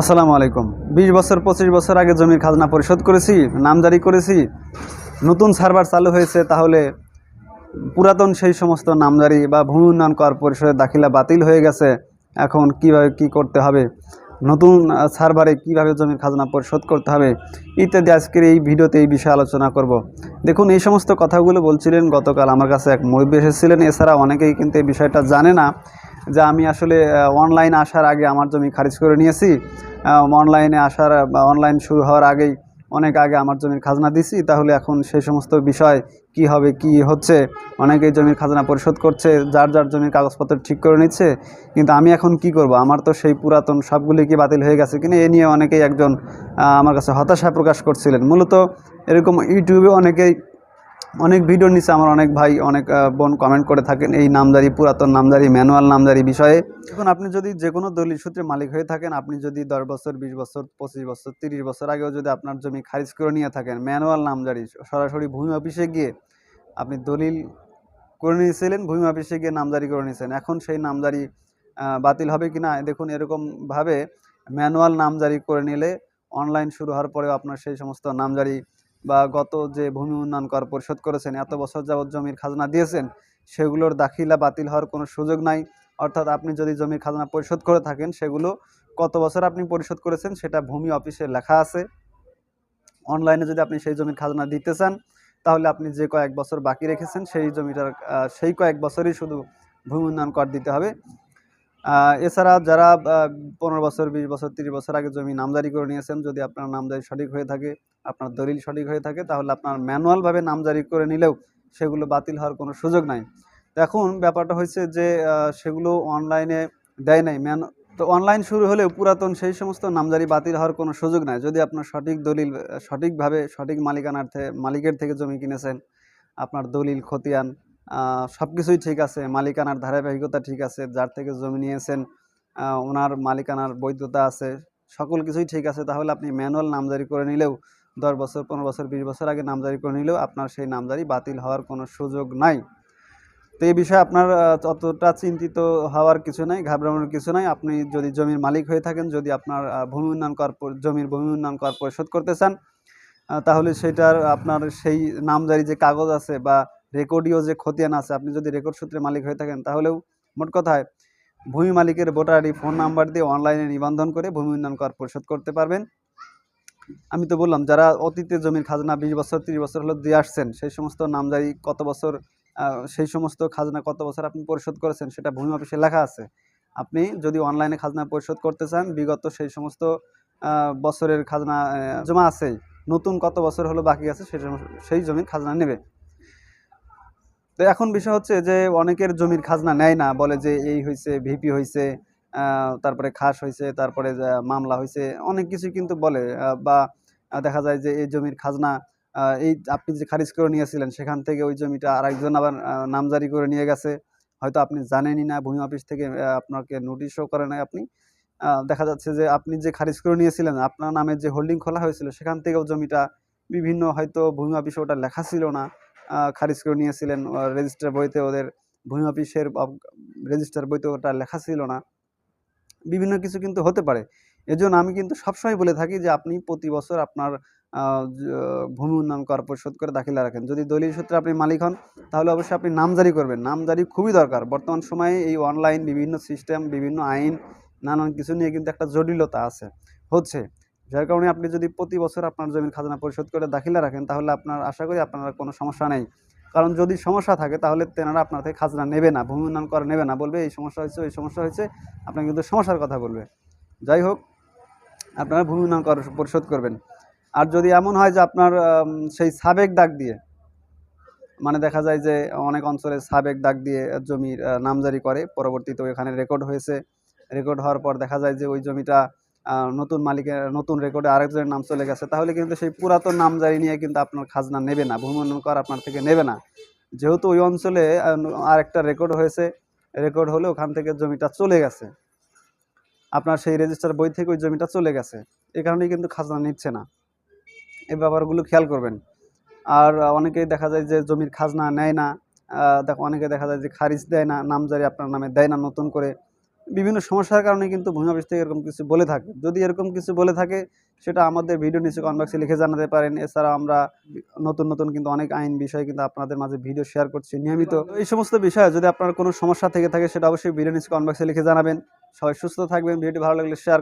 আসসালামু আলাইকুম। বিশ বছর, পঁচিশ বছর আগে জমির খাজনা পরিশোধ করেছি, নামজারি করেছি, নতুন সার্ভার চালু হয়েছে, তাহলে পুরাতন সেই সমস্ত নামজারি বা ভূমি উন্নয়ন কর পরিষদের দাখিলা বাতিল হয়ে গেছে। এখন কীভাবে কি করতে হবে? নতুন সার্ভারে কীভাবে জমির খাজনা পরিশোধ করতে হবে? ইত্যাদি আজকের এই ভিডিওতে এই বিষয়ে আলোচনা করব। দেখুন, এই সমস্ত কথাগুলো বলছিলেন গতকাল আমার কাছে এক মুরব্বী এসেছিলেন। এছাড়া অনেকেই কিন্তু এই বিষয়টা জানে না। যে আমি আসলে অনলাইন আসার আগে আমার জমি খারিজ করে নিয়েছি। অনলাইনে আসার অনলাইন শুরু হওয়ার আগেই অনেক আগে আমার জমির খাজনা দিছি। তাহলে এখন সেই সমস্ত বিষয় কি হবে, কি হচ্ছে? অনেকেই জমির খাজনা পরিশোধ করছে, যার যার জমির কাগজপত্র ঠিক করে নিচ্ছে। কিন্তু আমি এখন কি করব? আমার তো সেই পুরাতন সবগুলি কি বাতিল হয়ে গেছে কিনা, এ নিয়ে অনেকেই একজন আমার কাছে হতাশা প্রকাশ করছিলেন। মূলত এরকম ইউটিউবে অনেকেই অনেক ভিডিও নিচে আমার অনেক ভাই অনেক বোন কমেন্ট করে থাকেন এই নামজারি পুরাতন নামজারি ম্যানুয়াল নামজারি বিষয়ে। এখন আপনি যদি যে কোনো দলিল সূত্রে মালিক হয়ে থাকেন আপনি যদি দশ বছর বিশ বছর পঁচিশ বছর তিরিশ বছর আগেও যদি আপনার জমি খারিজ করে নিয়ে থাকেন ম্যানুয়াল নামজারি সরাসরি ভূমি অফিসে গিয়ে আপনি দলিল করে নিয়েছিলেন ভূমি অফিসে গিয়ে নামজারি করে নিয়েছেন। এখন সেই নামজারি আহ, বাতিল হবে কি না দেখুন এরকমভাবে ম্যানুয়াল নামজারি করে নিলে অনলাইন শুরু হওয়ার পরেও আপনার সেই সমস্ত নামজারি বা গত যে ভূমি উন্নয়ন কর পরিশোধ করেছেন, এত বছর যাবৎ জমির খাজনা দিয়েছেন, সেগুলোর দাখিলা বাতিল হওয়ার কোনো সুযোগ নাই। অর্থাৎ আপনি যদি জমির খাজনা পরিশোধ করে থাকেন, সেগুলো কত বছর আপনি পরিশোধ করেছেন, সেটা ভূমি অফিসে লেখা আছে। অনলাইনে যদি আপনি সেই জমির খাজনা দিতে চান, তাহলে আপনি যে কয়েক বছর বাকি রেখেছেন, সেই জমিটার সেই কয়েক বছরই শুধু ভূমি উন্নয়ন কর দিতে হবে। এছাড়া যারা পনেরো বছর, বিশ বছর, তিরিশ বছর আগে জমি নামজারি করে নিয়েছেন, যদি আপনার নামজারি সঠিক হয়ে থাকে, আপনার দলিল সঠিক হয়ে থাকে, তাহলে আপনার ম্যানুয়ালভাবে নামজারি করে নিলেও সেগুলো বাতিল হওয়ার কোনো সুযোগ নাই। এখন ব্যাপারটা হচ্ছে যে সেগুলো অনলাইনে দেয় নাই। ম্যান, তো অনলাইন শুরু হলেও পুরাতন সেই সমস্ত নামজারি বাতিল হওয়ার কোনো সুযোগ নাই। যদি আপনার সঠিক দলিল, সঠিকভাবে সঠিক মালিকানার্থে, মালিকের থেকে জমি কিনেছেন, আপনার দলিল খতিয়ান সব কিছুই ঠিক আছে, মালিকানার ধারাবাহিকতা ঠিক আছে, যার থেকে জমি নিয়েছেন ওনার মালিকানার বৈধতা আছে, সকল কিছুই ঠিক আছে, তাহলে আপনি ম্যানুয়াল নামজারি করে নিলেও দশ বছর, পনেরো বছর, বিশ বছর আগে নামজারি করে নিলেও আপনার সেই নামজারি বাতিল হওয়ার কোনো সুযোগ নাই। তো এই বিষয়ে আপনার অতটা চিন্তিত হওয়ার কিছু নাই, ঘাবড়ানোর কিছু নাই। আপনি যদি জমির মালিক হয়ে থাকেন, যদি আপনার ভূমি উন্নয়ন কর জমির ভূমি উন্নয়ন কর পরিশোধ করতে চান তাহলে সেটার আপনার সেই নামজারি যে কাগজ আছে বা রেকর্ডীয় যে খতিয়ান আছে, আপনি যদি রেকর্ড সূত্রে মালিক হয়ে থাকেন, তাহলেও মোট কথায় ভূমি মালিকের ভোটার আইডি ফোন নাম্বার দিয়ে অনলাইনে নিবন্ধন করে ভূমি উন্নয়ন কর পরিশোধ করতে পারবেন। আমি তো বললাম, যারা অতীতে জমির খাজনা বিশ বছর, তিরিশ বছর হলো দিয়ে আসছেন, সেই সমস্ত নামজারি কত বছর সেই সমস্ত খাজনা কত বছর আপনি পরিশোধ করেছেন, সেটা ভূমি অফিসে লেখা আছে। আপনি যদি অনলাইনে খাজনা পরিশোধ করতে চান, বিগত সেই সমস্ত বছরের খাজনা জমা আছেই নতুন কত বছর হলো বাকি আছে, সেই সেই জমির খাজনা নেবে। তো এখন বিষয় হচ্ছে যে অনেকের জমির খাজনা নেয় না, বলে যে এই হয়েছে ভিপি হয়েছে তারপরে খাস হয়েছে তারপরে মামলা হয়েছে অনেক কিছু কিন্তু বলে বা দেখা যায় যে এই জমির খাজনা এই আপনি যে খারিজ করে নিয়েছিলেন, সেখান থেকে ওই জমিটা আরেকজন আবার নামজারি করে নিয়ে গেছে। হয়তো আপনি জানেনই না, ভূমি অফিস থেকে আপনাকে নোটিশও করে নাই আপনি। দেখা যাচ্ছে যে আপনি যে খারিজ করে নিয়েছিলেন, আপনার নামে যে হোল্ডিং খোলা হয়েছিল, সেখান থেকেও জমিটা বিভিন্ন হয়তো ভূমি অফিসে ওটা লেখা ছিল না। খারিজ করে নিয়েছিলেন। রেজিস্টার বইতে ওদের ভূমি অফিসের রেজিস্টার বইতে ওটা লেখা ছিল না। বিভিন্ন কিছু কিন্তু হতে পারে। এজন্য আমি কিন্তু সবসময় বলে থাকি যে, আপনি প্রতি বছর আপনার ভূমি উন্নয়ন কর পরিশোধ করে দাখিলা রাখেন। যদি দলিল সূত্রে আপনি মালিক হন, তাহলে অবশ্যই আপনি নামজারি করবেন। নামজারি খুবই দরকার। বর্তমান সময়ে এই অনলাইন বিভিন্ন সিস্টেম বিভিন্ন আইন, নানান কিছু নিয়ে কিন্তু একটা জটিলতা আছে। হচ্ছে যার কারণে আপনি যদি প্রতি বছর আপনার জমির খাজনা পরিশোধ করে দাখিলা রাখেন, তাহলে আপনার, আশা করি আপনার কোনো সমস্যা নেই। কারণ যদি সমস্যা থাকে, তাহলে তেনারা আপনার থেকে খাজনা নেবে না, ভূমি উন্নয়ন করে নেবে না, বলবে এই সমস্যা হয়েছে এই সমস্যা হয়েছে আপনার কিন্তু সমস্যার কথা বলবে। যাই হোক, আপনারা ভূমি উন্নয়ন কর, পরিশোধ করবেন। আর যদি এমন হয় যে আপনার সেই সাবেক দাগ দিয়ে মানে দেখা যায় যে অনেক অঞ্চলে সাবেক দাগ দিয়ে জমির নামজারি করে পরবর্তীতে ওখানে রেকর্ড হয়েছে। রেকর্ড হওয়ার পর দেখা যায় যে ওই জমিটা নতুন মালিকের, নতুন রেকর্ডে আরেকজনের নাম চলে গেছে, তাহলে কিন্তু সেই পুরাতন নামজারি নিয়ে কিন্তু আপনার খাজনা নেবে না ভূমি কর আপনার থেকে নেবে না। যেহেতু ওই অঞ্চলে আরেকটা রেকর্ড হয়েছে রেকর্ড হলে ওখান থেকে জমিটা চলে গেছে। আপনার সেই রেজিস্টার বই থেকে ওই জমিটা চলে গেছে, এ কারণেই কিন্তু খাজনা নিচ্ছে না। এই ব্যাপারগুলো খেয়াল করবেন। আর অনেকেই দেখা যায় যে জমির খাজনা নেয় না দেখো, অনেকে দেখা যায় যে খারিজ দেয় না, নামজারি আপনার নামে দেয় না নতুন করে। বিভিন্ন সমস্যার কারণে কিন্তু ভূমি অফিস থেকে এরকম কিছু বলে থাকে। যদি এরকম কিছু বলে থাকে, সেটা আমাদের ভিডিও নিচে কনবাক্সে লিখে জানাতে পারেন। এছাড়া আমরা নতুন নতুন কিন্তু অনেক আইন বিষয় কিন্তু আপনাদের মাঝে ভিডিও শেয়ার করছি। নিয়মিত এই সমস্ত বিষয়ে যদি আপনার কোনো সমস্যা থেকে থাকে, সেটা অবশ্যই ভিডিও নিচে কনবাক্সে লিখে জানাবেন। সবাই সুস্থ থাকবেন। ভিডিও ভালো লাগলে শেয়ার